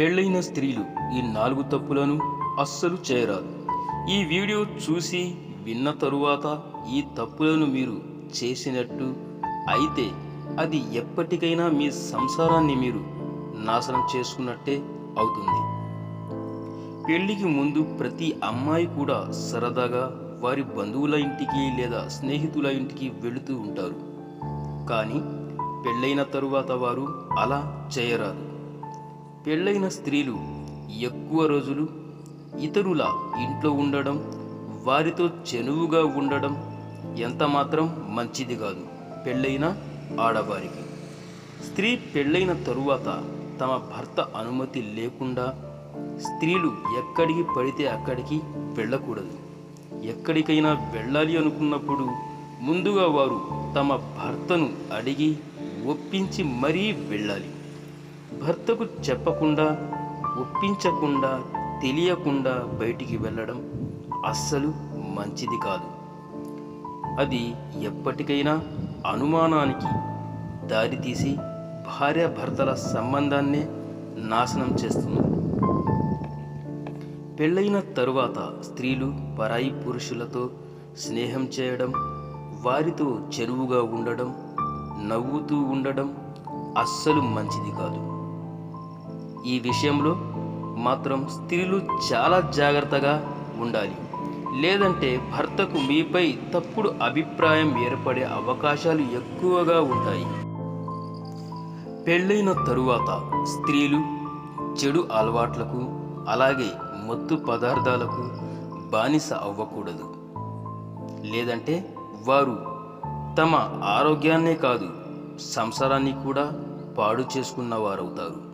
పెళ్ళైన స్త్రీలు ఈ నాలుగు తప్పులను అస్సలు చేయరాదు. ఈ వీడియో చూసి విన్న తరువాత ఈ తప్పులను మీరు చేసినట్టు అయితే అది ఎప్పటికైనా మీ సంసారాన్ని మీరు నాశనం చేసుకున్నట్టే అవుతుంది. పెళ్ళికి ముందు ప్రతి అమ్మాయి కూడా సరదాగా వారి బంధువుల ఇంటికి లేదా స్నేహితుల ఇంటికి వెళుతూ ఉంటారు. కానీ పెళ్ళైన తరువాత వారు అలా చేయరాదు. పెళ్ళైన స్త్రీలు ఎక్కువ రోజులు ఇతరుల ఇంట్లో ఉండడం వారితో చెనువుగా ఉండడం ఎంత మాత్రం మంచిది కాదు. పెళ్ళైన ఆడవారికి. స్త్రీ పెళ్ళైన తరువాత తమ భర్త అనుమతి లేకుండా స్త్రీలు ఎక్కడికి పడితే అక్కడికి వెళ్ళకూడదు. ఎక్కడికైనా వెళ్ళాలి అనుకున్నప్పుడు ముందుగా వారు తమ భర్తను అడిగి ఒప్పించి మరీ వెళ్ళాలి. భర్తకు చెప్పకుండా ఒప్పించకుండా తెలియకుండా బయటికి వెళ్ళడం అస్సలు మంచిది కాదు. అది ఎప్పటికైనా అనుమానానికి దారితీసి భార్యాభర్తల సంబంధాన్నే నాశనం చేస్తుంది. పెళ్ళైన తరువాత స్త్రీలు పరాయి పురుషులతో స్నేహం చేయడం వారితో చెరువుగా ఉండడం నవ్వుతూ ఉండడం అస్సలు మంచిది కాదు. ఈ విషయంలో మాత్రం స్త్రీలు చాలా జాగ్రత్తగా ఉండాలి. లేదంటే భర్తకు మీపై తప్పుడు అభిప్రాయం ఏర్పడే అవకాశాలు ఎక్కువగా ఉంటాయి. పెళ్ళైన తరువాత స్త్రీలు చెడు అలవాట్లకు అలాగే మత్తు పదార్థాలకు బానిస అవ్వకూడదు. లేదంటే వారు తమ ఆరోగ్యాన్నే కాదు సంసారాన్ని కూడా పాడు చేసుకున్న వారవుతారు